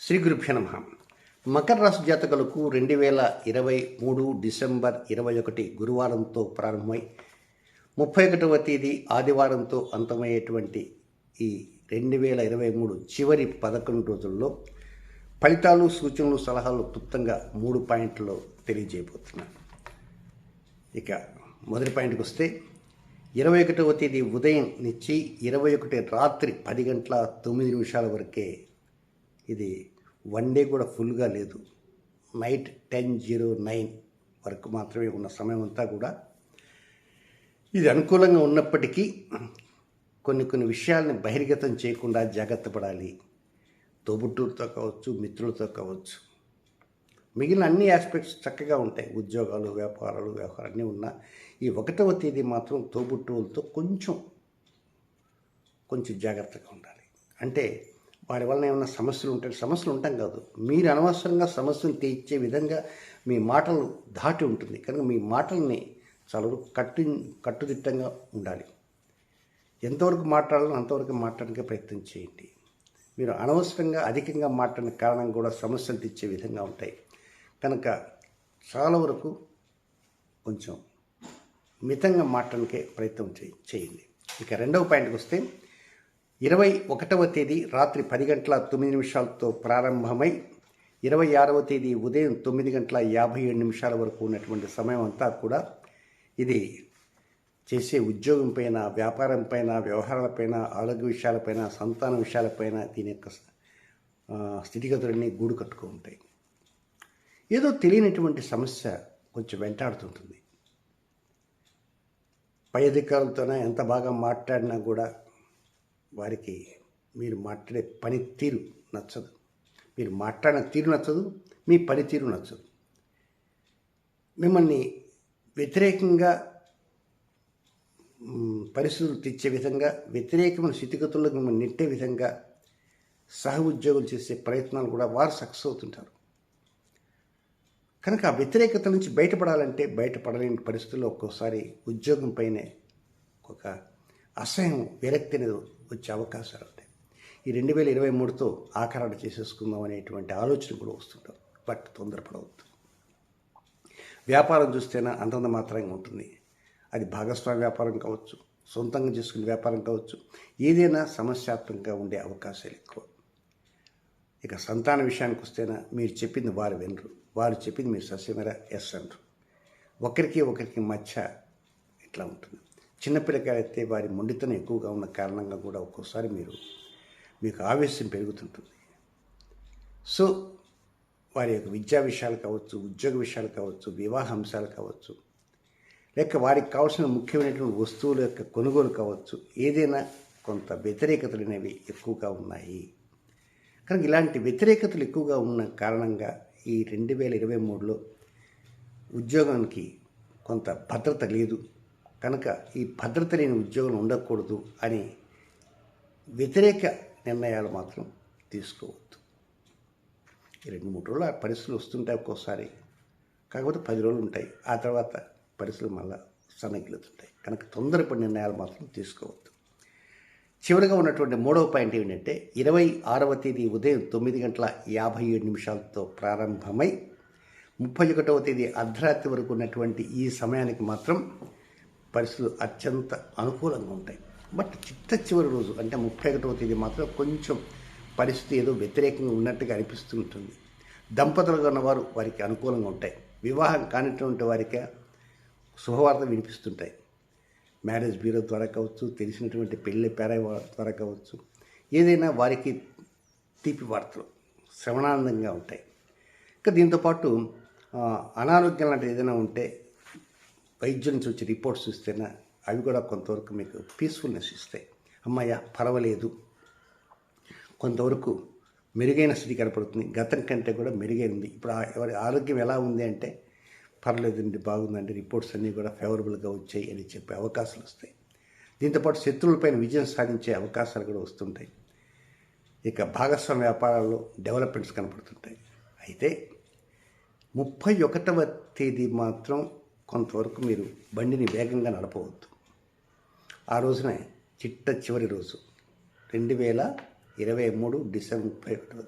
శ్రీ గురుభ్య నమ. మకర రాశి జాతకులకు రెండు వేల ఇరవై మూడు డిసెంబర్ ఇరవై ఒకటి గురువారంతో ప్రారంభమై ముప్పై ఒకటవ తేదీ ఆదివారంతో అంతమయ్యేటువంటి ఈ రెండు వేల ఇరవై మూడు చివరి పదకొండు రోజుల్లో ఫలితాలు సూచనలు సలహాలు క్లుప్తంగా మూడు పాయింట్లో తెలియజేయబోతున్నాను. ఇక మొదటి పాయింట్కి వస్తే ఇరవై ఒకటవ తేదీ ఉదయం నుంచి ఇరవై ఒకటి రాత్రి పది గంటల తొమ్మిది నిమిషాల వరకే ఇది వన్ డే కూడా ఫుల్గా లేదు. నైట్ టెన్ జీరో నైన్ వరకు మాత్రమే ఉన్న సమయం అంతా కూడా ఇది అనుకూలంగా ఉన్నప్పటికీ కొన్ని కొన్ని విషయాల్ని బహిర్గతం చేయకుండా జాగ్రత్త పడాలి. తోబుట్టులతో కావచ్చు మిత్రులతో కావచ్చు. మిగిలిన అన్ని ఆస్పెక్ట్స్ చక్కగా ఉంటాయి. ఉద్యోగాలు వ్యాపారాలు వ్యవహారాలు అన్నీ ఉన్నా ఈ ఒకటవ తేదీ మాత్రం తోబుట్టువులతో కొంచెం కొంచెం జాగ్రత్తగా ఉండాలి. అంటే వాడి వలన ఏమైనా సమస్యలు ఉంటాయి సమస్యలు ఉంటాం కాదు. మీరు అనవసరంగా సమస్యలు తీర్చే విధంగా మీ మాటలు దాటి ఉంటుంది. కనుక మీ మాటల్ని చాలా కట్టు కట్టుదిట్టంగా ఉండాలి. ఎంతవరకు మాట్లాడాలో అంతవరకు మాట్లాడడానికి ప్రయత్నం చేయండి. మీరు అనవసరంగా అధికంగా మాట్లాడిన కారణం కూడా సమస్యలు తెచ్చే విధంగా ఉంటాయి. కనుక చాలా వరకు కొంచెం మితంగా మాట్లాడడానికే ప్రయత్నం చేయండి. ఇక రెండవ పాయింట్కి వస్తే ఇరవై ఒకటవ తేదీ రాత్రి పది గంటల తొమ్మిది నిమిషాలతో ప్రారంభమై ఇరవై ఆరవ తేదీ ఉదయం తొమ్మిది గంటల యాభై ఏడు నిమిషాల వరకు ఉన్నటువంటి సమయం అంతా కూడా ఇది చేసే ఉద్యోగం పైన వ్యాపారం పైన వ్యవహారాలపైన ఆరోగ్య విషయాలపైన సంతాన విషయాలపైన దీని యొక్క స్థితిగతులన్నీ గూడు కట్టుకో ఉంటాయి. ఏదో తెలియనటువంటి సమస్య కొంచెం వెంటాడుతుంటుంది పై అధికారులతోనే ఎంత బాగా మాట్లాడినా కూడా వారికి మీరు మాట్లాడే పనితీరు నచ్చదు. మీరు మాట్లాడిన తీరు నచ్చదు మీ పనితీరు నచ్చదు. మిమ్మల్ని వ్యతిరేకంగా పరిస్థితులు తెచ్చే విధంగా వ్యతిరేకమైన స్థితిగతుల్లో మిమ్మల్ని నెట్టే విధంగా సహ ఉద్యోగులు చేసే ప్రయత్నాలు కూడా వారు సక్సెస్ అవుతుంటారు. కనుక ఆ వ్యతిరేకత నుంచి బయటపడాలంటే బయటపడలేని పరిస్థితుల్లో ఒక్కోసారి ఉద్యోగం పైనే ఒక అసహ్యం విరక్తి అనేది వచ్చే అవకాశాలు ఉంటాయి ఈ రెండు వేల ఇరవై మూడుతో ఆఖరాట చేసేసుకుందాం అనేటువంటి ఆలోచన కూడా వస్తుంటారు బట్ తొందరపడవద్దు. వ్యాపారం చూస్తేనే అంతంత మాత్రంగా ఉంటుంది. అది భాగస్వామ్య వ్యాపారం కావచ్చు సొంతంగా చేసుకునే వ్యాపారం కావచ్చు ఏదైనా సమస్యాత్మకంగా ఉండే అవకాశాలు ఎక్కువ. ఇక సంతాన విషయానికి వస్తేనా మీరు చెప్పింది వారు వినరు. వారు చెప్పింది మీరు సస్యమేర ఎస్ అంటారు. ఒకరికి ఒకరికి మధ్య ఇట్లా ఉంటుంది. చిన్నపిల్లకాయలైతే వారి మొండితనం ఎక్కువగా ఉన్న కారణంగా కూడా ఒక్కోసారి మీరు మీకు ఆవేశం పెరుగుతుంటుంది. సో వారి యొక్క విద్యా విషయాలు కావచ్చు ఉద్యోగ విషయాలు కావచ్చు వివాహ అంశాలు కావచ్చు లేక వారికి కావాల్సిన ముఖ్యమైనటువంటి వస్తువుల యొక్క కొనుగోలు కావచ్చు ఏదైనా కొంత వ్యతిరేకతలు అనేవి ఎక్కువగా ఉన్నాయి. కనుక ఇలాంటి వ్యతిరేకతలు ఎక్కువగా ఉన్న కారణంగా ఈ రెండు వేల ఇరవై మూడులో ఉద్యోగానికి కొంత భద్రత లేదు. కనుక ఈ భద్రత లేని ఉద్యోగం ఉండకూడదు అని వ్యతిరేక నిర్ణయాలు మాత్రం తీసుకోవద్దు. ఈ రెండు మూడు రోజులు ఆ పరిస్థితులు వస్తుంటాయి ఒక్కోసారి. కాకపోతే పది రోజులు ఉంటాయి. ఆ తర్వాత పరిస్థితులు మళ్ళా సన్నగిలుతుంటాయి కనుక తొందరపడి నిర్ణయాలు మాత్రం తీసుకోవద్దు. చివరిగా ఉన్నటువంటి మూడవ పాయింట్ ఏంటంటే ఇరవై ఆరవ తేదీ ఉదయం తొమ్మిది గంటల యాభై ఏడు నిమిషాలతో ప్రారంభమై ముప్పై ఒకటవ తేదీ అర్ధరాత్రి వరకు ఉన్నటువంటి ఈ సమయానికి మాత్రం పరిస్థితులు అత్యంత అనుకూలంగా ఉంటాయి. బట్ చిట్ట చివరి రోజు అంటే ముప్పై ఒకటవ తేదీ మాత్రం కొంచెం పరిస్థితి ఏదో వ్యతిరేకంగా ఉన్నట్టుగా అనిపిస్తుంటుంది. దంపతులుగా ఉన్నవారు వారికి అనుకూలంగా ఉంటాయి. వివాహం కానిటువంటి వారికి శుభవార్త వినిపిస్తుంటాయి. మ్యారేజ్ బ్యూరో ద్వారా కావచ్చు తెలిసినటువంటి పెళ్ళి పేర ద్వారా కావచ్చు ఏదైనా వారికి తీపి వార్తలు శ్రవణానందంగా ఉంటాయి. ఇంకా దీంతోపాటు అనారోగ్యం లాంటిది ఏదైనా ఉంటే వైద్యుల నుంచి వచ్చే రిపోర్ట్స్ చూస్తేనే అవి కూడా కొంతవరకు మీకు పీస్ఫుల్నెస్ ఇస్తాయి. అమ్మయ్య పర్వాలేదు. కొంతవరకు మెరుగైన స్థితి కనపడుతుంది. గతం కంటే కూడా మెరుగైంది. ఇప్పుడు ఎవరి ఆరోగ్యం ఎలా ఉంది అంటే పర్లేదండి బాగుందండి. రిపోర్ట్స్ అన్నీ కూడా ఫేవరబుల్గా వచ్చాయి అని చెప్పే అవకాశాలు వస్తాయి. దీంతోపాటు శత్రువులపైన విజయం సాధించే అవకాశాలు కూడా వస్తుంటాయి. ఇక భాగస్వామ్య వ్యాపారాల్లో డెవలప్మెంట్స్ కనపడుతుంటాయి. అయితే ముప్పై ఒకటవ తేదీ మాత్రం కొంతవరకు మీరు బండిని వేగంగా నడపవద్దు. ఆ రోజునే చిట్ట చివరి రోజు రెండు వేల ఇరవై మూడు డిసెంబర్ ముప్పై ఒకటవ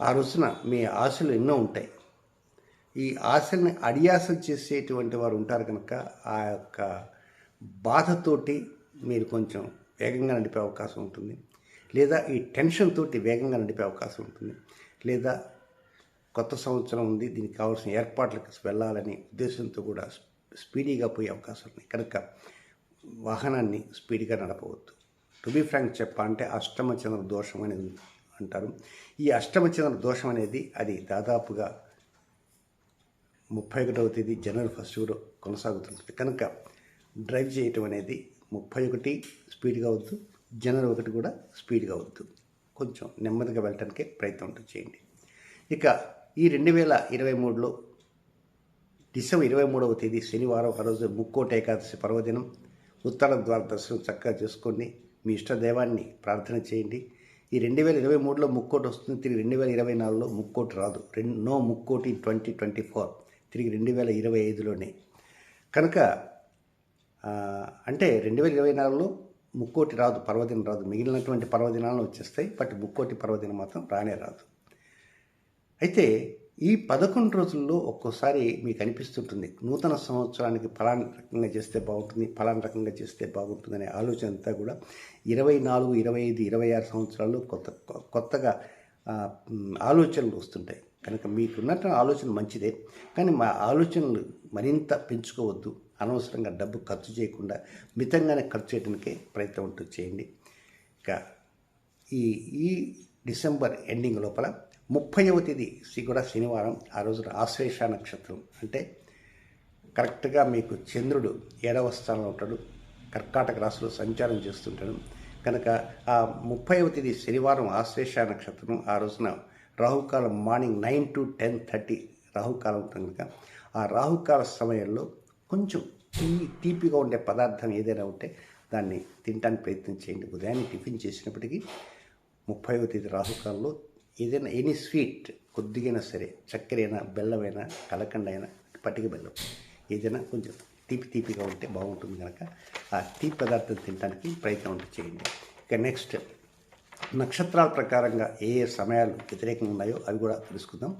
ఆ రోజున మీ ఆశలు ఎన్నో ఉంటాయి. ఈ ఆశల్ని అడియాసం చేసేటువంటి వారు ఉంటారు కనుక ఆ యొక్క బాధతోటి మీరు కొంచెం వేగంగా నడిపే అవకాశం ఉంటుంది. లేదా ఈ టెన్షన్ తోటి వేగంగా నడిపే అవకాశం ఉంటుంది. లేదా కొత్త సంవత్సరం ఉంది దీనికి కావాల్సిన ఏర్పాట్లకు వెళ్ళాలని ఉద్దేశంతో కూడా స్పీడీగా పోయే అవకాశం ఉంది. కనుక వాహనాన్ని స్పీడ్గా నడపవద్దు. టు బి ఫ్రాంక్ చెప్పాలంటే అష్టమ చంద్ర దోషం అనేది అంటారు. ఈ అష్టమ చంద్ర దోషం అనేది అది దాదాపుగా ముప్పై ఒకటవ తేదీ జనవరి ఫస్ట్ కూడా కొనసాగుతుంటుంది. కనుక డ్రైవ్ చేయటం అనేది ముప్పై ఒకటి స్పీడ్గా వద్దు జనవరి ఒకటి కూడా స్పీడ్గా వద్దు. కొంచెం నెమ్మదిగా వెళ్ళటానికే ప్రయత్నం ఉంటుంది చేయండి. ఇక ఈ రెండు వేల ఇరవై మూడులో డిసెంబర్ ఇరవై మూడవ తేదీ శనివారం ఆ రోజు ముక్కోటి ఏకాదశి పర్వదినం ఉత్తర ద్వార దర్శనం చక్కగా చేసుకోండి మీ ఇష్ట దైవాన్ని ప్రార్థన చేయండి. ఈ రెండు వేల ఇరవై మూడులో ముక్కోటి వస్తుంది తిరిగి రెండు వేల ఇరవై నాలుగులో ముక్కోటి రాదు. రెండు నో ముక్కోటి ట్వంటీ ట్వంటీ ఫోర్ తిరిగి రెండు వేల ఇరవై ఐదులోనే. కనుక అంటే రెండు వేల ఇరవై నాలుగులో ముక్కోటి రాదు పర్వదినం రాదు. మిగిలినటువంటి పర్వదినాలను వచ్చేస్తాయి బట్ ముక్కోటి పర్వదినం మాత్రం రానే రాదు. అయితే ఈ పదకొండు రోజుల్లో ఒక్కోసారి మీకు అనిపిస్తుంటుంది నూతన సంవత్సరానికి ఫలాని రకంగా చేస్తే బాగుంటుంది ఫలాని రకంగా చేస్తే బాగుంటుంది అనే ఆలోచన అంతా కూడా ఇరవై నాలుగు ఇరవై ఐదు ఇరవై ఆరు సంవత్సరాల్లో కొత్త కొత్తగా ఆలోచనలు వస్తుంటాయి. కనుక మీకున్నట్టు ఆలోచన మంచిదే కానీ మా ఆలోచనలు మరింత పెంచుకోవద్దు. అనవసరంగా డబ్బు ఖర్చు చేయకుండా మితంగానే ఖర్చు చేయడానికే ప్రయత్నం ఉంటుంది చేయండి. ఇక ఈ ఈ డిసెంబర్ ఎండింగ్ లోపల ముప్పైవ తేదీ శ్రీ కూడా శనివారం ఆ రోజున ఆశ్లేష నక్షత్రం. అంటే కరెక్ట్గా మీకు చంద్రుడు ఏడవ స్థానంలో ఉంటాడు కర్కాటక రాశిలో సంచారం చేస్తుంటాడు. కనుక ఆ ముప్పైవ తేదీ శనివారం ఆశ్లేష నక్షత్రం ఆ రోజున రాహుకాలం morning nine to ten thirty రాహుకాలం ఉంటుంది కనుక ఆ రాహుకాల సమయంలో కొంచెం తీ తీపిగా ఉండే పదార్థం ఏదైనా ఉంటే దాన్ని తినడానికి ప్రయత్నం చేయండి. ఉదయాన్నే టిఫిన్ చేసినప్పటికీ ముప్పైవ తేదీ రాహుకాలంలో ఏదైనా ఎనీ స్వీట్ కొద్దిగైనా సరే చక్కెరైనా బెల్లమైనా కలకండ అయినా పట్టిక బెల్లం ఏదైనా కొంచెం తీపి తీపిగా ఉంటే బాగుంటుంది కనుక ఆ తీపి పదార్థం తినడానికి ప్రయత్నం చేయండి. ఇక నెక్స్ట్ నక్షత్రాల ప్రకారంగా ఏ ఏ సమయాలు వ్యతిరేకంగా ఉన్నాయో అవి కూడా తెలుసుకుందాం.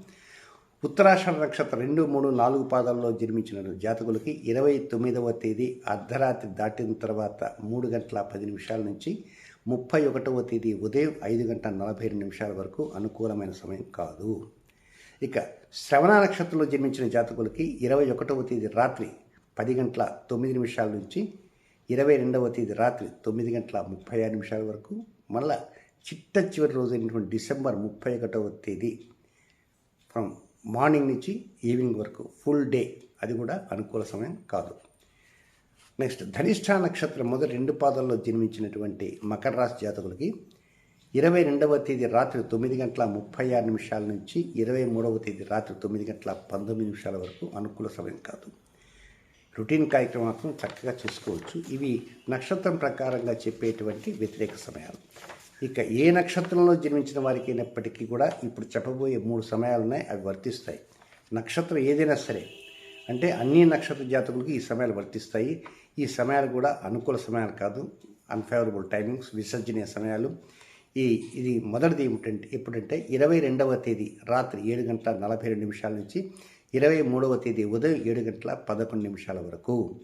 ఉత్తరాషాఢ నక్షత్రం రెండు మూడు నాలుగు పాదాల్లో జన్మించిన జాతకులకి ఇరవై తొమ్మిదవ తేదీ అర్ధరాత్రి దాటిన తర్వాత మూడు గంటల పది నిమిషాల నుంచి ముప్పై ఒకటవ తేదీ ఉదయం ఐదు గంటల నలభై రెండు నిమిషాల వరకు అనుకూలమైన సమయం కాదు. ఇక శ్రవణ నక్షత్రంలో జన్మించిన జాతకులకి ఇరవై ఒకటవ తేదీ రాత్రి పది గంటల తొమ్మిది నిమిషాల నుంచి ఇరవై రెండవ తేదీ రాత్రి తొమ్మిది గంటల ముప్పై ఆరు నిమిషాల వరకు మళ్ళా చిట్ట చివరి రోజు అయినటువంటి డిసెంబర్ ముప్పై ఒకటవ తేదీ ఫ్రమ్ మార్నింగ్ నుంచి ఈవినింగ్ వరకు ఫుల్ డే అది కూడా అనుకూల సమయం కాదు. నెక్స్ట్ ధనిష్ఠ నక్షత్రం మొదటి రెండు పాదాల్లో జన్మించినటువంటి మకర రాశి జాతకులకి ఇరవై రెండవ తేదీ రాత్రి తొమ్మిది గంటల ముప్పై ఆరు నిమిషాల నుంచి ఇరవై మూడవ తేదీ రాత్రి తొమ్మిది గంటల పంతొమ్మిది నిమిషాల వరకు అనుకూల సమయం కాదు. రొటీన్ కార్యక్రమం మాత్రం చక్కగా చేసుకోవచ్చు. ఇవి నక్షత్రం ప్రకారంగా చెప్పేటువంటి వ్యతిరేక సమయాలు. ఇక ఏ నక్షత్రంలో జన్మించిన వారికి అయినప్పటికీ కూడా ఇప్పుడు చెప్పబోయే మూడు సమయాలు ఉన్నాయి అవి వర్తిస్తాయి. నక్షత్రం ఏదైనా సరే అంటే అన్ని నక్షత్ర జాతకులకి ఈ సమయాలు వర్తిస్తాయి. ఈ సమయాలు కూడా అనుకూల సమయాలు కాదు. అన్ఫేవరబుల్ టైమింగ్స్ విసర్జనీయ సమయాలు. ఈ ఇది మొదటిది ఏమిటంటే ఎప్పుడంటే ఇరవై రెండవ తేదీ రాత్రి ఏడు గంటల నలభై రెండు నిమిషాల నుంచి ఇరవై మూడవ తేదీ ఉదయం ఏడు గంటల పదకొండు నిమిషాల వరకు.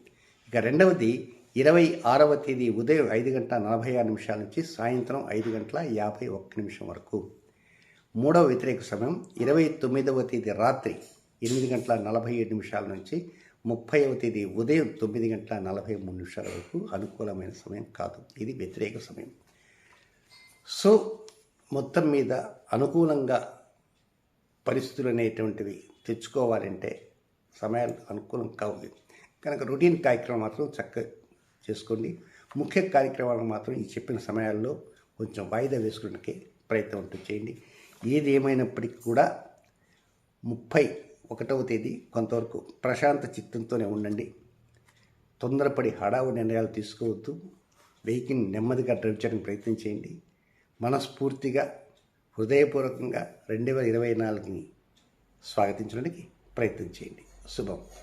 ఇక రెండవది ఇరవై ఆరవ తేదీ ఉదయం ఐదు గంటల నలభై ఆరు నిమిషాల నుంచి సాయంత్రం ఐదు గంటల యాభై ఒక్క నిమిషం వరకు. మూడవ వ్యతిరేక సమయం ఇరవై తొమ్మిదవ తేదీ రాత్రి ఎనిమిది గంటల నలభై ఏడు నిమిషాల నుంచి ముప్పైవ తేదీ ఉదయం తొమ్మిది గంటల నలభై మూడు నిమిషాల వరకు అనుకూలమైన సమయం కాదు. ఇది వ్యతిరేక సమయం. సో మొత్తం మీద అనుకూలంగా పరిస్థితులు అనేటువంటివి తెచ్చుకోవాలంటే సమయాలు అనుకూలం కావు కనుక రొటీన్ కార్యక్రమం మాత్రం చక్కగా చేసుకోండి. ముఖ్య కార్యక్రమాలు మాత్రం ఈ చెప్పిన సమయాల్లో కొంచెం వాయిదా వేసుకోవడానికి ప్రయత్నం ఉంటుంది చేయండి. ఏది ఏమైనప్పటికీ కూడా ముప్పై ఒకటవ తేదీ కొంతవరకు ప్రశాంత చిత్తంతోనే ఉండండి. తొందరపడి హడావు నిర్ణయాలు తీసుకోవద్దు. వెహికల్ని నెమ్మదిగా డ్రైవ్ చేయడానికి ప్రయత్నం చేయండి. మనస్ఫూర్తిగా హృదయపూర్వకంగా రెండు వేల ఇరవై నాలుగుని స్వాగతించడానికి ప్రయత్నం చేయండి. శుభం.